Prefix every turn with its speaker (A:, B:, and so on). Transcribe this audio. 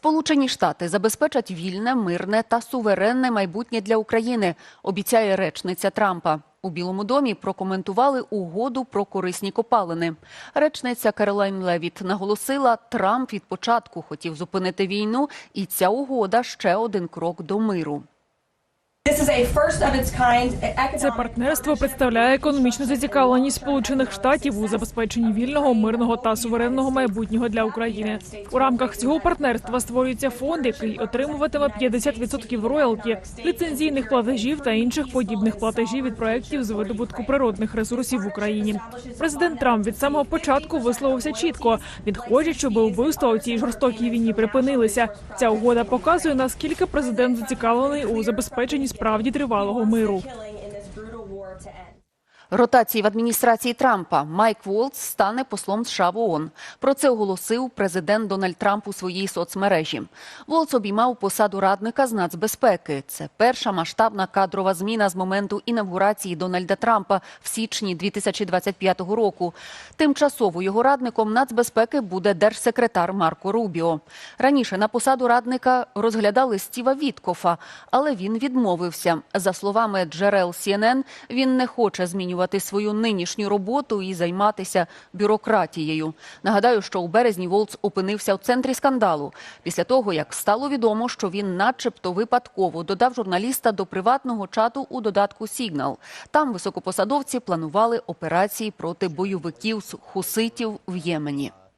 A: Сполучені Штати забезпечать вільне, мирне та суверенне майбутнє для України, обіцяє речниця Трампа. У Білому домі прокоментували угоду про корисні копалини. Речниця Каролайн Левіт наголосила, Трамп від початку хотів зупинити війну, і ця угода ще один крок до миру.
B: Це партнерство представляє економічну зацікавленість Сполучених Штатів у забезпеченні вільного, мирного та суверенного майбутнього для України. У рамках цього партнерства створюється фонд, який отримуватиме 50% роялті, ліцензійних платежів та інших подібних платежів від проєктів з видобутку природних ресурсів в Україні. Президент Трамп від самого початку висловився чітко. Він хоче, щоб убивства у цій жорстокій війні припинилися. Ця угода показує наскільки президент зацікавлений у забезпеченні справді тривалого миру.
A: Ротації в адміністрації Трампа Майк Волц стане послом США в ООН. Про це оголосив президент Дональд Трамп у своїй соцмережі. Волц обіймав посаду радника з нацбезпеки. Це перша масштабна кадрова зміна з моменту інавгурації Дональда Трампа в січні 2025 року. Тимчасово його радником нацбезпеки буде держсекретар Марко Рубіо. Раніше на посаду радника розглядали Стіва Віткофа, але він відмовився. За словами джерел CNN, він не хоче змінювати свою нинішню роботу і займатися бюрократією. Нагадаю, що у березні Волц опинився в центрі скандалу після того, як стало відомо, що він, начебто, випадково додав журналіста до приватного чату у додатку Сігнал. Там високопосадовці планували операції проти бойовиків з хуситів в Ємені.